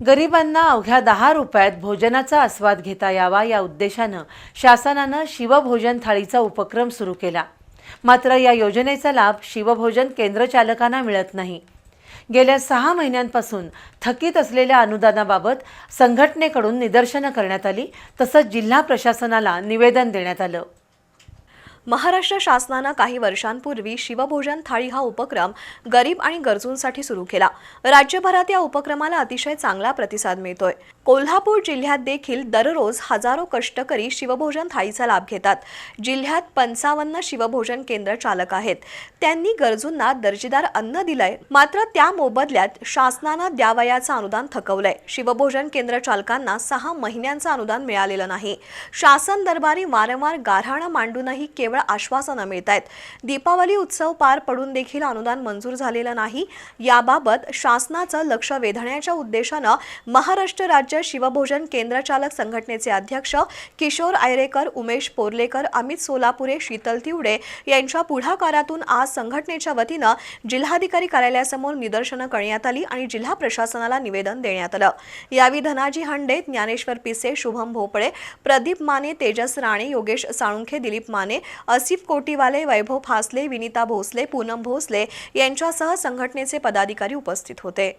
गरिबांना अवघ्या दहा रुपयात भोजनाचा आस्वाद घेता यावा या उद्देशानं शासनानं शिवभोजन थाळीचा उपक्रम सुरू केला. मात्र या योजनेचा लाभ शिवभोजन केंद्रचालकांना मिळत नाही. गेल्या सहा महिन्यांपासून थकीत असलेल्या अनुदानाबाबत संघटनेकडून निदर्शनं करण्यात आली तसंच जिल्हा प्रशासनाला निवेदन देण्यात आलं. महाराष्ट्र शासनानं काही वर्षांपूर्वी शिवभोजन थाळी हा उपक्रम गरीब आणि गरजूंसाठी सुरू केला. राज्यभरात या उपक्रमाला अतिशय चांगला प्रतिसाद मिळतोय. कोल्हापूर जिल्ह्यात देखील दररोज हजारो कष्टकरी शिवभोजन थाळीचा लाभ घेतात. जिल्ह्यात पंचावन्न शिवभोजन केंद्र चालक आहेत. त्यांनी गरजूंना दर्जेदार अन्न दिलंय. मात्र त्या मोबदल्यात शासनानं द्यावयाचं अनुदान थकवलंय. शिवभोजन केंद्र चालकांना सहा महिन्यांचं अनुदान मिळालेलं नाही. शासन दरबारी वारंवार गारहाणं मांडूनही केवळ केवळ आश्वासनं मिळत आहेत दीपावली उत्सव पार पडून देखील अनुदान मंजूर झालेलं नाही. याबाबत शासनाचं लक्ष वेधण्याच्या उद्देशानं महाराष्ट्र राज्य शिवभोजन केंद्रचालक संघटनेचे अध्यक्ष किशोर आयरेकर उमेश पोर्लेकर अमित सोलापुरे शीतल तिवडे यांच्या पुढाकारातून आज संघटनेच्या वतीनं जिल्हाधिकारी कार्यालयासमोर निदर्शनं करण्यात आली आणि जिल्हा प्रशासनाला निवेदन देण्यात आलं. यावेळी धनाजी हंडे ज्ञानेश्वर पिसे शुभम भोपळे प्रदीप माने तेजस राणे योगेश साळुंखे दिलीप माने असिफ कोटीवाले वैभव फासले विनिता भोसले पूनम भोसले यांच्यासह संघटनेचे पदाधिकारी उपस्थित होते.